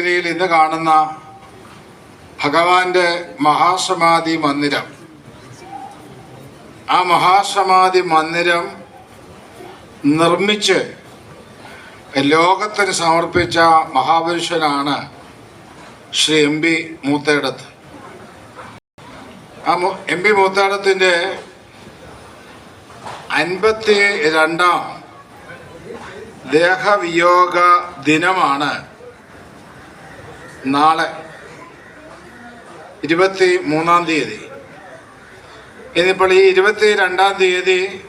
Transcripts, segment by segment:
ശിവഗിരിയിൽ ഇന്ന് കാണുന്ന ഭഗവാന്റെ മഹാസമാധി മന്ദിരം. ആ മഹാസമാധി മന്ദിരം നിർമ്മിച്ച് ലോകത്തിന് സമർപ്പിച്ച മഹാപുരുഷനാണ് ശ്രീ എം പി മൂത്തേടത്ത്. ആ എം പി മൂത്തേടത്തിന്റെ അൻപത്തി രണ്ടാം ദേഹവിയോഗ ദിനമാണ് നാളെ ഇരുപത്തി മൂന്നാം തീയതി. ഇന്നിപ്പോൾ ഈ ഇരുപത്തി രണ്ടാം തീയതി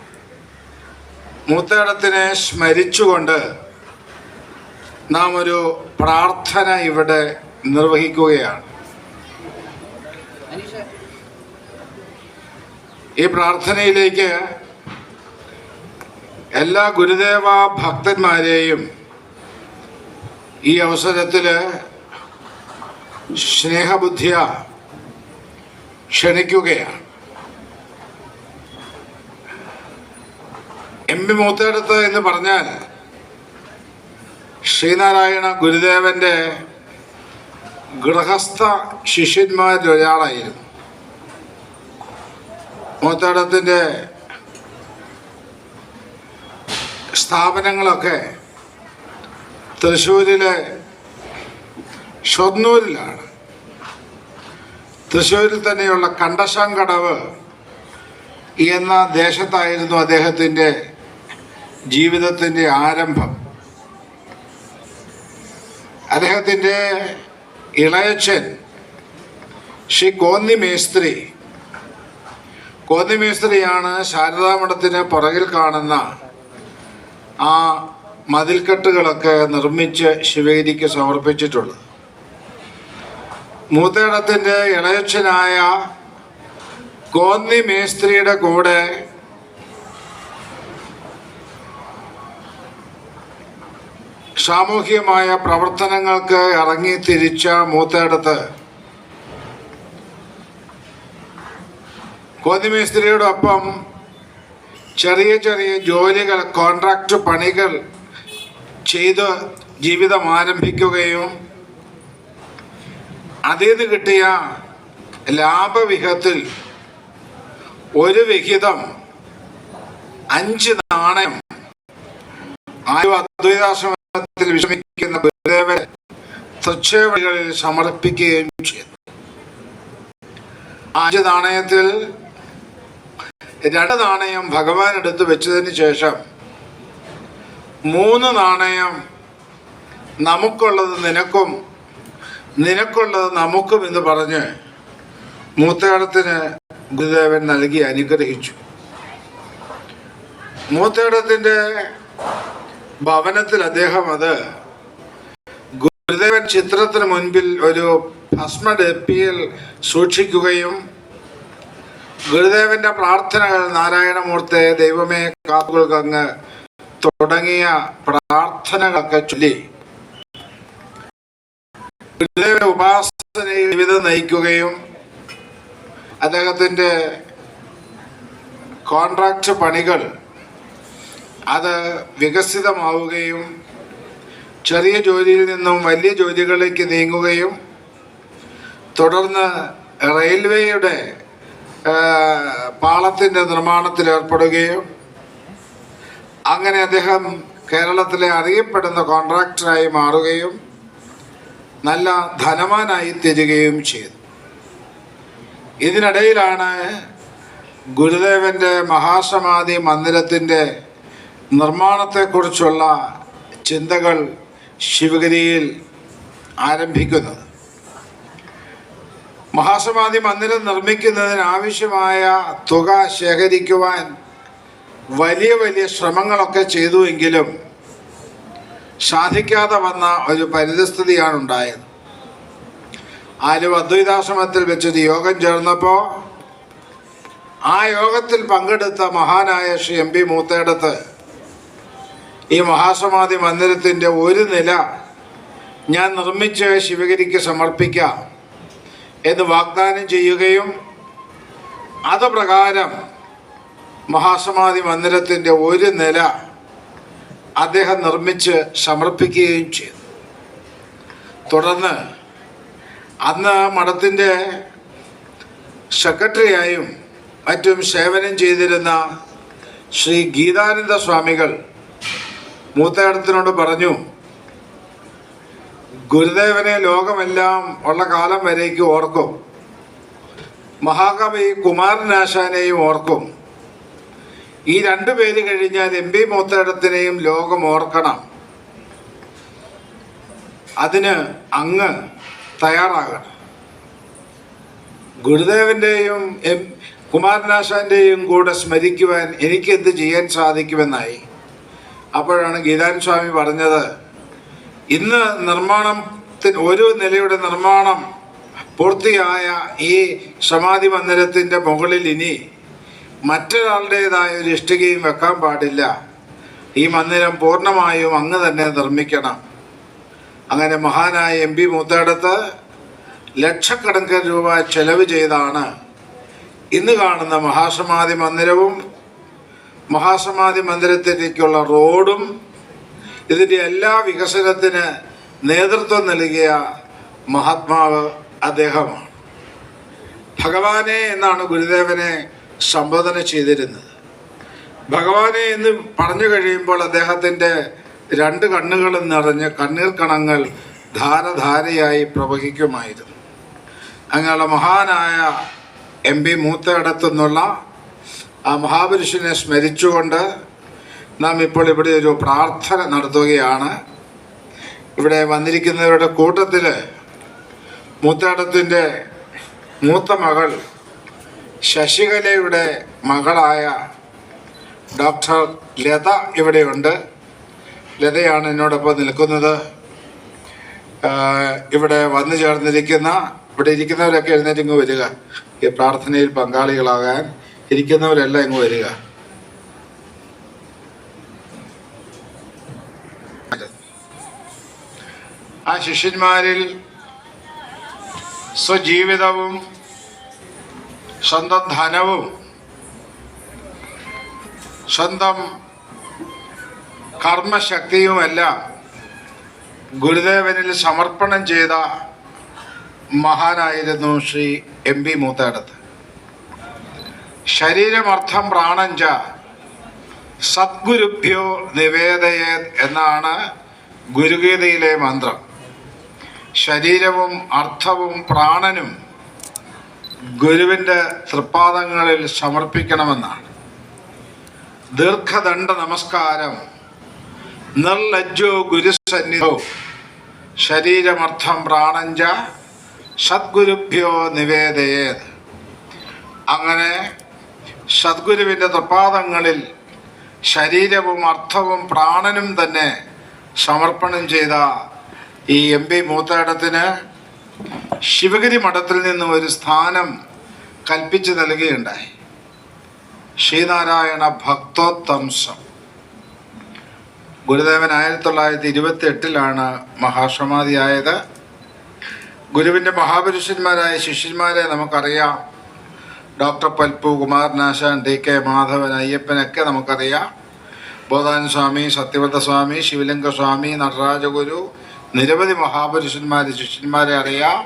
മൂത്തേടത്തിനെ സ്മരിച്ചുകൊണ്ട് നാം ഒരു പ്രാർത്ഥന ഇവിടെ നിർവഹിക്കുകയാണ്. ഈ പ്രാർത്ഥനയിലേക്ക് എല്ലാ ഗുരുദേവ ഭക്തന്മാരെയും ഈ അവസരത്തിൽ സ്നേഹബുദ്ധിയ. ക്ഷണിക്കുകയാണ് എം പി മൂത്തേടത്ത് എന്ന് പറഞ്ഞാൽ ശ്രീനാരായണ ഗുരുദേവന്റെ ഗൃഹസ്ഥ ശിഷ്യന്മാരിൽ ഒരാളായിരുന്നു മൂത്തേടത്തിന്റെ സ്ഥാപനങ്ങളൊക്കെ തൃശ്ശൂരിലെ ഷൊർണൂരിലാണ്. തൃശ്ശൂരിൽ തന്നെയുള്ള കണ്ടശങ്കടവ് എന്ന ദേശത്തായിരുന്നു അദ്ദേഹത്തിന്റെ ജീവിതത്തിന്റെ ആരംഭം. അദ്ദേഹത്തിന്റെ ഇളയച്ഛൻ ശ്രീ കോന്നി മേസ്ത്രി. കോന്നി മേസ്ത്രിയാണ് ശാരദാമഠത്തിന് പുറകിൽ കാണുന്ന ആ മതിൽക്കെട്ടുകളൊക്കെ നിർമ്മിച്ച് ശിവഗിരിക്ക് സമർപ്പിച്ചിട്ടുള്ളത്. മൂത്തേടത്തിന്റെ ഇളയച്ഛനായ കോന്നി മേസ്ത്രിയുടെ കൂടെ സാമൂഹികമായ പ്രവർത്തനങ്ങൾക്ക് ഇറങ്ങി തിരിച്ച മൂത്തേടത്ത് കോന്നി മേസ്ത്രിയോടൊപ്പം ചെറിയ ചെറിയ ജോലികൾ കോൺട്രാക്ട് പണികൾ ചെയ്ത് ജീവിതം ആരംഭിക്കുകയും അതിൽ കിട്ടിയ ലാഭവിഹിതത്തിൽ ഒരു വിഹിതം അഞ്ച് നാണയം. ആരും അദ്വൈതാശ്രമത്തിൽ വിഷമിക്കുന്ന ഗുരുദേവൻ സമർപ്പിക്കുകയും ചെയ്തു. അഞ്ച് നാണയത്തിൽ രണ്ട് നാണയം ഭഗവാൻ എടുത്ത് വെച്ചതിന് ശേഷം മൂന്ന് നാണയം നമുക്കുള്ളത് നിനക്കും നിനക്കുള്ളത് നമുക്കും എന്ന് പറഞ്ഞ് മൂത്തേടത്തിന് ഗുരുദേവൻ നൽകി അനുഗ്രഹിച്ചു. മൂത്തേടത്തിന്റെ ഭവനത്തിൽ അദ്ദേഹം അത് ഗുരുദേവൻ ചിത്രത്തിന് മുൻപിൽ ഒരു ഭസ്മഡപ്പിയിൽ സൂക്ഷിക്കുകയും ഗുരുദേവന്റെ പ്രാർത്ഥനകൾ നാരായണമൂർത്തെ ദൈവമേ കാത്തുകൾക്കങ്ങ് തുടങ്ങിയ പ്രാർത്ഥനകളൊക്കെ ചൊല്ലി. ഗുരുദേവ ഉപാസന ജീവിതം നയിക്കുകയും അദ്ദേഹത്തിന്റെ കോൺട്രാക്ട് പണികൾ അത് വികസിതമാവുകയും ചെറിയ ജോലിയിൽ നിന്നും വലിയ ജോലികളിലേക്ക് നീങ്ങുകയും തുടർന്ന് റെയിൽവേയുടെ പാളത്തിന്റെ നിർമ്മാണത്തിൽ ഏർപ്പെടുകയും അങ്ങനെ അദ്ദേഹം കേരളത്തിലെ അറിയപ്പെടുന്ന കോൺട്രാക്ടറായി മാറുകയും നല്ല ധനവാനായി തീരുകയും ചെയ്തു. ഇതിനിടയിലാണ് ഗുരുദേവന്റെ മഹാസമാധി മന്ദിരത്തിന്റെ നിർമ്മാണത്തെക്കുറിച്ചുള്ള ചിന്തകൾ ശിവഗിരിയിൽ ആരംഭിക്കുന്നത്. മഹാസമാധി മന്ദിരം നിർമ്മിക്കുന്നതിനാവശ്യമായ തുക ശേഖരിക്കുവാൻ വലിയ വലിയ ശ്രമങ്ങളൊക്കെ ചെയ്തുവെങ്കിലും സാധിക്കാതെ വന്ന ഒരു പരിതസ്ഥിതിയാണ് ഉണ്ടായത് ആരും അദ്വൈതാശ്രമത്തിൽ വെച്ചൊരു യോഗം ചേർന്നപ്പോൾ ആ യോഗത്തിൽ പങ്കെടുത്ത മഹാനായ ശ്രീ എം പി മൂത്തേടത്ത് ഈ മഹാസമാധി മന്ദിരത്തിന്റെ ഒരു നില ഞാൻ നിർമ്മിച്ച് ശിവഗിരിക്ക് സമർപ്പിക്കാം എന്ന് വാഗ്ദാനം ചെയ്യുകയും അത് പ്രകാരം മഹാസമാധി മന്ദിരത്തിന്റെ ഒരു നില അദ്ദേഹം നിർമ്മിച്ച് സമർപ്പിക്കുകയും ചെയ്തു. തുടർന്ന് അന്ന് മഠത്തിന്റെ സെക്രട്ടറിയായും മറ്റും സേവനം ചെയ്തിരുന്ന ശ്രീ ഗീതാനന്ദ സ്വാമികൾ മൂത്തേടത്തിനോട് പറഞ്ഞു ഗുരുദേവനെ ലോകമെല്ലാം ഉള്ള കാലം വരേക്ക് ഓർക്കും. മഹാകവി കുമാരനാശാനെയും ഓർക്കും. ഈ രണ്ടു പേര് കഴിഞ്ഞാൽ എം പി മൂത്തേടത്തിനെയും ലോകം ഓർക്കണം. അതിന് അങ്ങ് തയ്യാറാകണം. ഗുരുദേവന്റെയും എം കുമാരനാശാന്റെയും കൂടെ സ്മരിക്കുവാൻ എനിക്ക് എന്ത് ചെയ്യാൻ സാധിക്കുമെന്നായി. അപ്പോഴാണ് ഗീതാൻ സ്വാമി പറഞ്ഞത് ഇന്ന് നിർമ്മാണത്തിന് ഒരു നിലയുടെ നിർമ്മാണം പൂർത്തിയായ ഈ സമാധി മന്ദിരത്തിന്റെ മുകളിൽ ഇനി മറ്റൊരാളുടേതായ ഒരു ഇഷ്ടികയും വെക്കാൻ പാടില്ല. ഈ മന്ദിരം പൂർണമായും അങ്ങ് തന്നെ നിർമ്മിക്കണം. അങ്ങനെ മഹാനായ എം പി മൂത്തടത്ത് ലക്ഷക്കണക്കിന് രൂപ ചെലവ് ചെയ്താണ്. ഇന്ന് കാണുന്ന മഹാസമാധി മന്ദിരവും മഹാസമാധി മന്ദിരത്തിലേക്കുള്ള റോഡും ഇതിന്റെ എല്ലാ വികസനത്തിന് നേതൃത്വം നൽകിയ മഹാത്മാവ് അദ്ദേഹമാണ്. ഭഗവാനെ എന്നാണ് ഗുരുദേവനെ സംബോധന ചെയ്തിരുന്നത്. ഭഗവാനെ എന്ന് പറഞ്ഞു കഴിയുമ്പോൾ അദ്ദേഹത്തിന്റെ രണ്ട് കണ്ണുകളും നിറഞ്ഞ് കണ്ണീർ കണങ്ങൾ ധാരധാരയായി പ്രവഹിക്കുമായിരുന്നു. അങ്ങനെയുള്ള മഹാനായ എം പി മൂത്തയിടത്തുനിന്നുള്ള ആ മഹാപുരുഷനെ സ്മരിച്ചുകൊണ്ട് നാം ഇപ്പോൾ ഇവിടെ ഒരു പ്രാർത്ഥന നടത്തുകയാണ്. ഇവിടെ വന്നിരിക്കുന്നവരുടെ കൂട്ടത്തിൽ മൂത്തേടത്തിന്റെ മൂത്ത മകൾ ശശികലയുടെ മകളായ ഡോക്ടർ ലത ഇവിടെയുണ്ട്. ലതയാണ് എന്നോടൊപ്പം നിൽക്കുന്നത്. ഇവിടെ വന്നു ചേർന്നിരിക്കുന്ന ഇവിടെ ഇരിക്കുന്നവരൊക്കെ എഴുന്നേറ്റ് ഇങ്ങ് വരിക. ഈ പ്രാർത്ഥനയിൽ പങ്കാളികളാകാൻ ഇരിക്കുന്നവരെല്ലാം ഇങ്ങ് വരിക. ആ ശിഷ്യന്മാരിൽ സ്വജീവിതവും സ്വന്തം ധനവും സ്വന്തം കർമ്മശക്തിയുമെല്ലാം ഗുരുദേവനിൽ സമർപ്പണം ചെയ്ത മഹാനായിരുന്നു ശ്രീ എം പി മൂത്തേടത്ത് ശരീരമർത്ഥം പ്രാണഞ്ച സദ്ഗുരുഭ്യോ നിവേദയേ എന്നാണ് ഗുരുഗീതയിലെ മന്ത്രം. ശരീരവും അർത്ഥവും പ്രാണനും ഗുരുവിന്റെ തൃപ്പാദങ്ങളിൽ സമർപ്പിക്കണമെന്നാണ്. ദീർഘദണ്ഡ നമസ്കാരം നിർലജ്ജോ ഗുരുസന്നിധോ ശരീരമർത്ഥം പ്രാണഞ്ച സദ്ഗുരുഭ്യോ നിവേദയേത്. അങ്ങനെ സദ്ഗുരുവിന്റെ തൃപ്പാദങ്ങളിൽ ശരീരവും അർത്ഥവും പ്രാണനും തന്നെ സമർപ്പണം ചെയ്ത ഈ എം പി മൂത്തേടത്തിന് ശിവഗിരി മഠത്തിൽ നിന്നും ഒരു സ്ഥാനം കൽപ്പിച്ചു നൽകുകയുണ്ടായി. ശ്രീനാരായണ ഭക്തോത്തംസം. ഗുരുദേവൻ ആയിരത്തി തൊള്ളായിരത്തി ഇരുപത്തി എട്ടിലാണ് മഹാസമാധിയായത്. ഗുരുവിന്റെ മഹാപുരുഷന്മാരായ ശിഷ്യന്മാരെ നമുക്കറിയാം. Doctor Palpu Kumaranasan D K Madhavan അയ്യപ്പനൊക്കെ നമുക്കറിയാം. ബോധാൻ സ്വാമി സത്യവ്രത സ്വാമി ശിവലിംഗ സ്വാമി നടരാജഗുരു നിരവധി മഹാപുരുഷന്മാരെ ശിഷ്യന്മാരെ അറിയാം.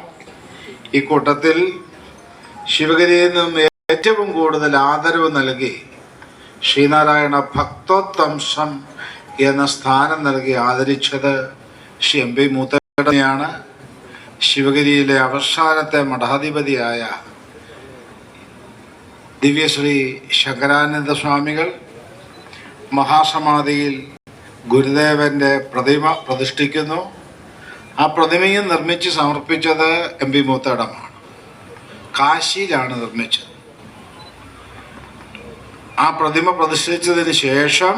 ഈ കൂട്ടത്തിൽ ശിവഗിരിയിൽ നിന്നും ഏറ്റവും കൂടുതൽ ആദരവ് നൽകി ശ്രീനാരായണ ഭക്തോത്തംസം എന്ന സ്ഥാനം നൽകി ആദരിച്ചത് ശ്രീ എം പി മൂത്തയാണ് ശിവഗിരിയിലെ അവസാനത്തെ മഠാധിപതിയായ ദിവ്യശ്രീ ശങ്കരാനന്ദ സ്വാമികൾ മഹാസമാധിയിൽ ഗുരുദേവന്റെ പ്രതിമ പ്രതിഷ്ഠിക്കുന്നു. ആ പ്രതിമയും നിർമ്മിച്ച് സമർപ്പിച്ചത് എം പി മൂത്തടമാണ്. കാശിയിലാണ് നിർമ്മിച്ചത്. ആ പ്രതിമ പ്രതിഷ്ഠിച്ചതിന് ശേഷം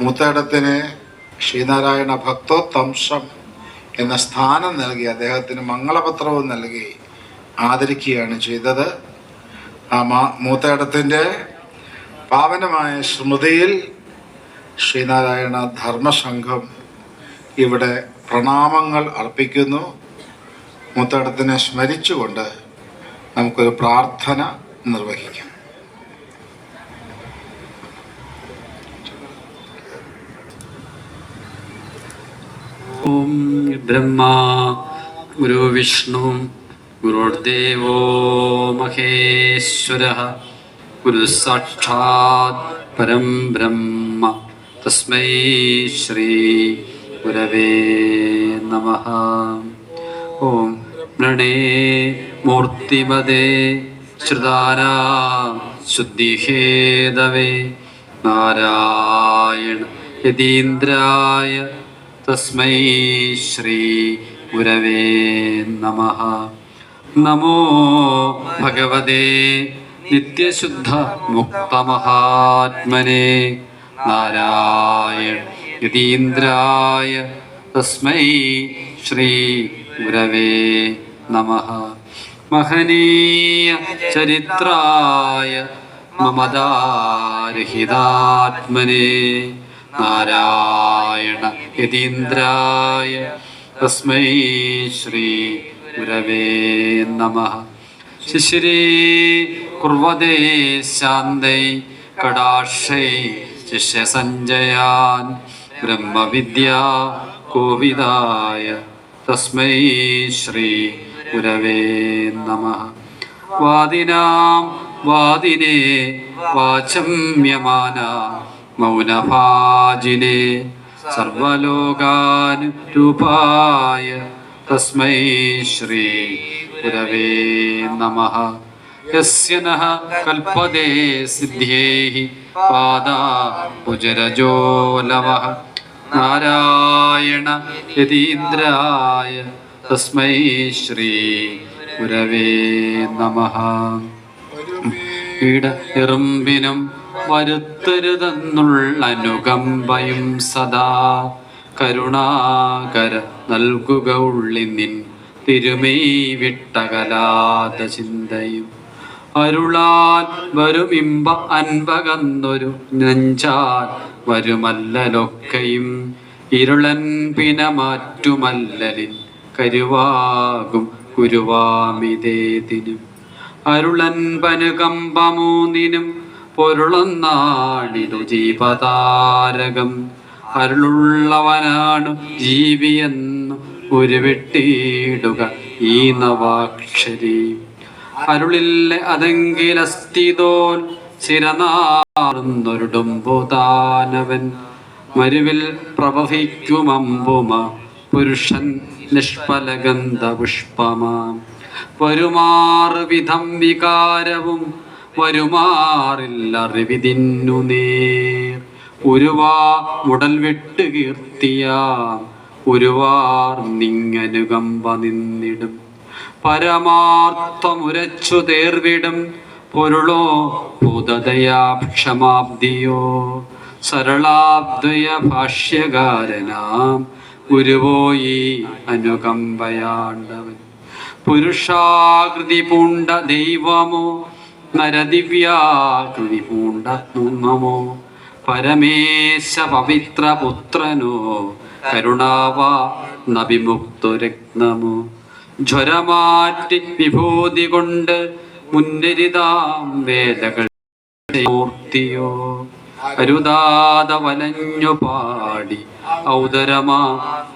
മൂത്തേടത്തിന് ശ്രീനാരായണ ഭക്തോത്തംസം എന്ന സ്ഥാനം നൽകി അദ്ദേഹത്തിന് മംഗളപത്രവും നൽകി ആദരിക്കുകയാണ് ചെയ്തത്. ആ മാ മൂത്തേടത്തിന്റെ പാവനമായ സ്മൃതിയിൽ ശ്രീനാരായണ ധർമ്മസംഘം ഇവിടെ പ്രണാമങ്ങൾ അർപ്പിക്കുന്നു. മുത്തടത്തിനെ സ്മരിച്ചുകൊണ്ട് നമുക്കൊരു പ്രാർത്ഥന നിർവഹിക്കാം. ഓം ബ്രഹ്മ ഗുരു വിഷ്ണു ഗുരുദേവോ മഹേശ്വര ഗുരു സാക്ഷാത് പരം ബ്രഹ്മ. തസ്മൈ ശ്രീ ഗുരവേ നമ. ഓം പ്രണേ മൂർത്തിമതേ ശ്രുതാരാ ശുദ്ധിഹേതവേ. നാരായണ യതീന്ദ്രായ തസ്മൈ ശ്രീ ഗുരവേ നമ. നമോ ഭഗവതേ നിത്യശുദ്ധ മുക്തമഹാത്മനെ. നാരായണ യതീന്ദ്രായ തസ്മൈ ശ്രീ ഗുരവേ നമ. മഹനീയ ചരിത്രായ മമദാരഹിതാത്മനെ നാരായണ യതീന്ദ്രായ തസ്മൈ ശ്രീ ഗുരവേ നമ. ശിശിരേ കുർവദേ ശാന്തൈ കടാക്ഷൈ ശിഷ്യസഞ്ജയാൻ ബ്രഹ്മവിദ്യാ കോവിദായ തസ്മൈ ശ്രീ ഗുരവേ നമ. വാദിനാം വാദിനെ വാചമ്യമാന മൗനഭാജിനെ സർവലോകാനുരൂപായ തസ്മൈ ശ്രീ ഗുരവേ നമ. കൽപ്പതേ സിദ്ധ്യേഃ പാദാ ഭുജരജോ നാരായണ യതീന്ദ്രായ തസ്മൈ ശ്രീ ഗുരവേ നമ. ഇട എറുമ്പിനും വരുത്തരുതെന്നുള്ള അനുകമ്പയും സദാ കരുണാകര നൽകുക ഉള്ളി നിൻ തിരുമേ വിട്ടകലാത ചിന്തയും അരുളാൻ വരുമിമ്പ അൻപകന്നൊരു നെഞ്ചാൽ വരുമല്ലലൊക്കെയും ഇരുളൻ പിന മാറ്റുമല്ലലിൻ കരുവാകും കുരുവാമിതേതിനും. അരുളൻ പനുകമ്പമൂന്നിനും പൊരുളൊന്നാണിതു ജീവതാരകം. അരുളുള്ളവനാണു ജീവിയെന്നു ഒരു വെട്ടിയിടുക ഈ നവാക്ഷരി. അരുളില്ല അതെങ്കിലസ്ഥിതോൻ ചിരനാറുന്നൊരുടുമ്പുതാനവൻ മരുവിൽ പ്രവഹിക്കുമമ്പുമ. പുരുഷൻ നിഷ്ഫലഗന്ധ പുഷ്പമാം വിധം വികാരവും വരുമാറില്ലറിവിതിന്നു നേർ. ഉരുവാ മുടൽ വിട്ട് കീർത്തിയാം. ഉരുവാർ നിങ്ങനുകമ്പ നിന്നിടും. പരമാർത്ഥമുരച്ചു തേർവിടും. പൊരുളോ ഭൂതദയാക്ഷമാബ്ദിയോ സരളാബ്ദയ ഭാഷ്യകാരനാം ഗുരുവോയി അനുകമ്പയാണ്ടവൻ. പുരുഷാകൃതി പൂണ്ട ദൈവമോ നരദിവ്യാകൃതി പൂണ്ട നമോ പരമേശ പവിത്ര പുത്രനോ കരുണാവ നബിമുക്തുരത്നമോ ജ്വരമാറ്റി വിഭൂതി കൊണ്ട് മുന്നരിതാം വേദകൾ മൂർത്തിയോ അരുതാത വലഞ്ഞു പാടി ഔദരമാ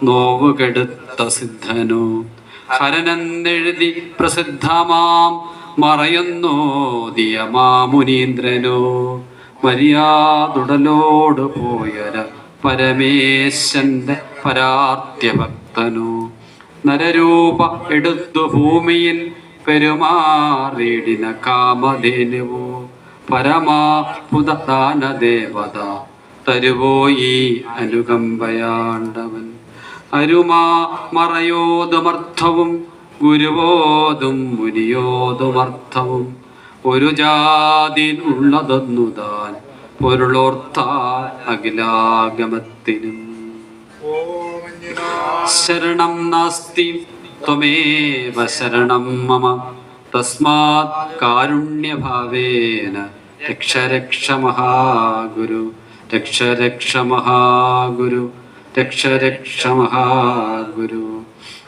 നോവുകെടുത്ത സിദ്ധനോ. ഹരനെന്നെഴുതി പ്രസിദ്ധമാം മറയുന്നോ ദിയമാ മുനീന്ദ്രനോ മര്യാദുടലോട് പോയര പരമേശന്റെ പരാർത്ഥ്യഭക്തനോ. നരരൂപ എടുത്തു ഭൂമിയിൽ പെരുമാറിടിന കാമധേനുവോ? പരമാത്ഭുതദാന ദേവത തരുവോയി അനുകമ്പയാണ്ടവൻ? അരുമാ മറയോതുമർത്ഥവും ഗുരുവോതും മുനിയോതുമർത്ഥവും. ഒരു ജാതിയിലുള്ളതൊന്നു താൻ പൊരുളോർത്താൽ അഖിലാഗമത്തിനും. ശരണം നാസ്തി ത്വമേവ ശരണം മമ. തസ്മാത് കാരുണ്യഭാവേന. രക്ഷ രക്ഷ മഹാഗുരു. രക്ഷ രക്ഷ മഹാഗുരു. രക്ഷ രക്ഷ മഹാഗുരു.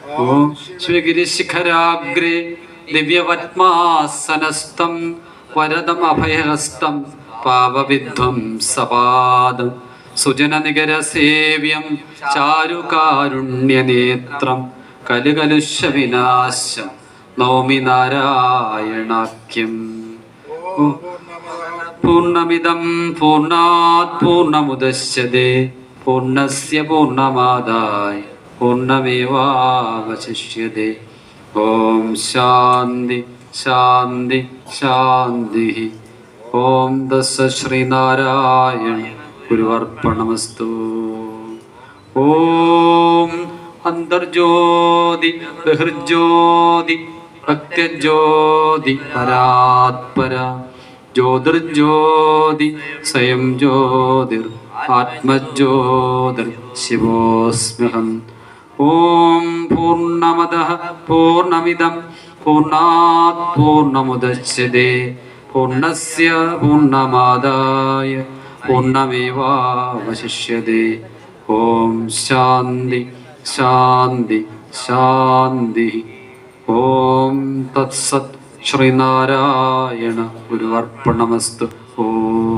ഓം ശ്രീഗിരിശിഖരാഗ്രേ ദിവ്യപത്മാസനസ്ഥം വരദമഭയഹസ്തം പാവവിധ്വം സപാദം. സുജനനികരസേവ്യം ചാരുകാരുണ്യനേത്രം. കലുകലുഷവിനാശം നൗമി നാരായണാഖ്യം പൂർണമിതം പൂർണാത് പൂർണമുദശ്യത്തെ പൂർണസ്യ പൂർണമാദായ പൂർണമേവാവശിഷ്യത്തെ ഓം ശാന്തി ശാന്തി ശാന്തി ഓം ദശ ശ്രീനാരായണ. ഗുരുവർപ്പണമസ്തു. ഓം അന്തർജ്യോതി ബഹിർജ്യോതി പ്രത്യജ്യോതി പരാത്പര ജ്യോതിർജ്യോതി സ്വയം ജ്യോതിർ ആത്മജ്യോതിർ ശിവോസ്മ്യഹം ഓം പൂർണ്ണമദ പൂർണ്ണമിദം പൂർണ്ണാത് പൂർണ്ണമുദച്യത്തെ പൂർണ്ണസ്യ പൂർണ്ണമാദായ പൂർണ്ണമേവാവശിഷ്യത്തെ ഓം ശാന്തി ശാന്തി ശാന്തി. ഓം തത്സത് ശ്രീനാരായണ. ഗുരുവർപ്പണമസ്തു. ഓം